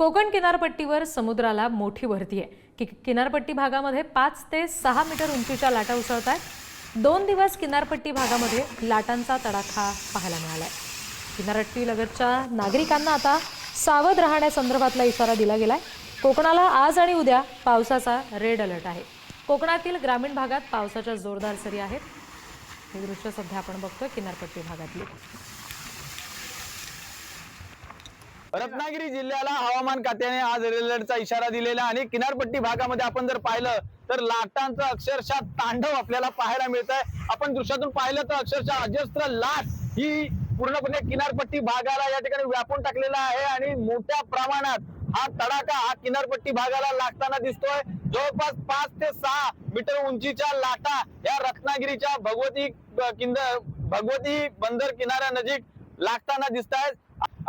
कोकण किनारपट्टीवर समुद्राला मोठी भरती आहे. कि किनारपट्टी भागामध्ये पाच ते सहा मीटर उंचीच्या लाटा उसळत आहेत दोन दिवस किनारपट्टी भागामध्ये लाटांचा तडाखा पाहायला मिळाला आहे किनारपट्टीलगतच्या नागरिकांना आता सावध राहण्यासंदर्भातला इशारा दिला गेलाय. कोकणाला आज आणि उद्या पावसाचा रेड अलर्ट आहे. कोकणातील ग्रामीण भागात पावसाच्या जोरदार सरी आहेत. हे दृश्य सध्या आपण बघतोय किनारपट्टी भागातली. रत्नागिरी जिल्ह्याला हवामान खात्याने आज रेड अलर्टचा इशारा दिलेला आणि किनारपट्टी भागामध्ये आपण जर पाहिलं तर लाटांचं अक्षरशः तांडव आपल्याला पाहायला मिळत आहे आपण दृश्यातून पाहिलं तर अक्षरशः अजस्त्र लाट ही पूर्णपणे किनारपट्टी भागाला या ठिकाणी व्यापून टाकलेला आहे आणि मोठ्या प्रमाणात हा तडाखा हा किनारपट्टी भागाला लागताना दिसतोय. जवळपास पाच ते सहा मीटर उंचीच्या लाटा या रत्नागिरीच्या भगवती किंद भगवती बंदर किनाऱ्या नजीक लागताना दिसत आहेत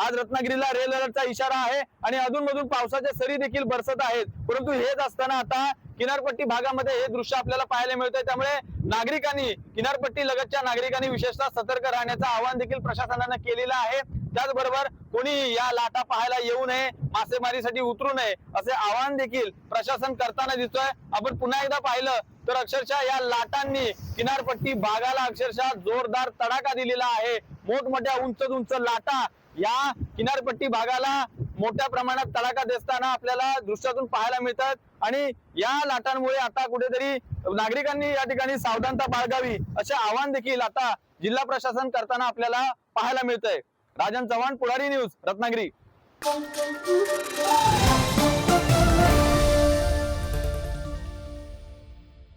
आज रत्नागिरीला रेड अलर्टचा इशारा आहे आणि अधूनमधून पावसाच्या सरी देखील बरसत आहेत. परंतु हेच असताना आता किनारपट्टी भागामध्ये हे दृश्य आपल्याला पाहायला मिळतंय. त्यामुळे नागरिकांनी किनारपट्टी लगतच्या नागरिकांनी विशेषतः सतर्क राहण्याचं आवाहन देखील प्रशासनानं केलेलं आहे. त्याचबरोबर कोणी या लाटा पाहायला येऊ नये मासेमारीसाठी उतरू नये असे आवाहन देखील प्रशासन करताना दिसतोय. आपण पुन्हा एकदा पाहिलं तर अक्षरशः या लाटांनी किनारपट्टी भागाला अक्षरशः जोरदार तडाखा दिलेला आहे. मोठमोठ्या उंच उंच लाटा या किनारपट्टी भागाला मोठ्या प्रमाणात तडाखा देताना आपल्याला दृश्यातून पाहायला मिळतात. आणि या लाटांमुळे आता कुठेतरी नागरिकांनी या ठिकाणी सावधानता बाळगावी असे आवाहन देखील आता जिल्हा प्रशासन करताना आपल्याला पाहायला मिळतंय. राजन चव्हाण पुढारी न्यूज रत्नागिरी.